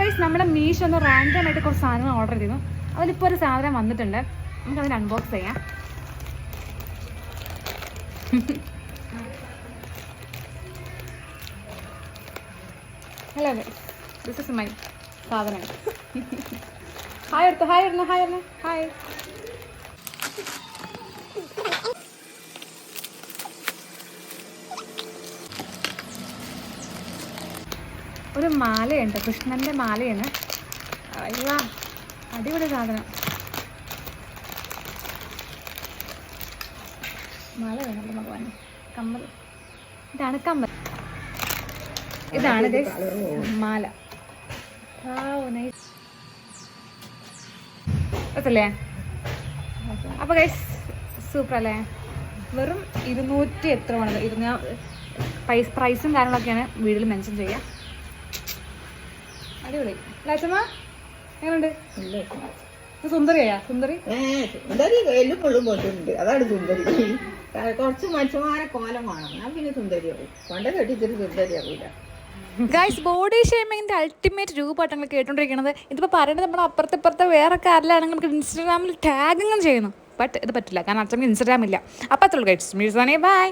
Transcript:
Vice നമ്മുടെ മീഷോ ഒന്ന് random ആയിട്ട് കുറച്ച് സാധനങ്ങൾ ഓർഡർ ചെയ്തിരുന്നു അതിലിപ്പോൾ ഒരു സാധനം വന്നിട്ടുണ്ട്. നമുക്ക് അതിന് അൺബോക്സ് ചെയ്യാം ഹലോ ദിസ് ഇസ് മൈ സാധനം. ഹായ് എടുത്തു ഹായ് ഹായ് ഹായ് ഒരു മാലയുണ്ട് കൃഷ്ണന്റെ മാലയാണ്. അയ്യാ അടിപൊളി സാധനം. മാല വേണം ഭഗവാൻ കമ്മൽ. ഇതാണ് കമ്മൽ. ഇതാണ് മാല. ല്ലേ അപ്പൊ ഗൈസ് സൂപ്പർ അല്ലേ? വെറും ഇരുന്നൂറ്റി എത്ര വേണമല്ലോ ഇരുന്ന പ്രൈസും കാര്യങ്ങളൊക്കെയാണ് വീട്ടിൽ മെൻഷൻ ചെയ്യുക. അടിപൊളി. ലാച്ചമ്മ എങ്ങനെയുണ്ട് സുന്ദരിയാ സുന്ദരി? സുന്ദരി എല്ലും പുള്ളും പോയിട്ടുണ്ട് അതാണ് സുന്ദരി. കുറച്ച് മനുഷ്യന്മാരെ കോലം വേണം. ഞാൻ പിന്നെ സുന്ദരിയാവും. പണ്ട് കെട്ടിച്ചിട്ട് സുന്ദരിയാവൂല. ഗൈസ് ബോഡി ഷേമിങ്ങിന്റെ അൾട്ടിമേറ്റ് രൂപമായിട്ട് ഞങ്ങൾ കേട്ടോണ്ടിരിക്കുന്നത്. ഇതിപ്പോൾ പറയുന്നത് നമ്മുടെ അപ്പുറത്തെ ഇപ്പുറത്തെ വേറെ കാരിലാണെങ്കിൽ നമുക്ക് ഇൻസ്റ്റാഗ്രാമിൽ ടാഗിങ്ങും ചെയ്യുന്നു. ബട്ട് ഇത് പറ്റില്ല. കാരണം അച്ഛൻ ഇൻസ്റ്റാഗ്രാം ഇല്ല. അപ്പോൾ അത്രയുള്ളൂ ഗൈസ് മീഴ്സാനേ ബൈ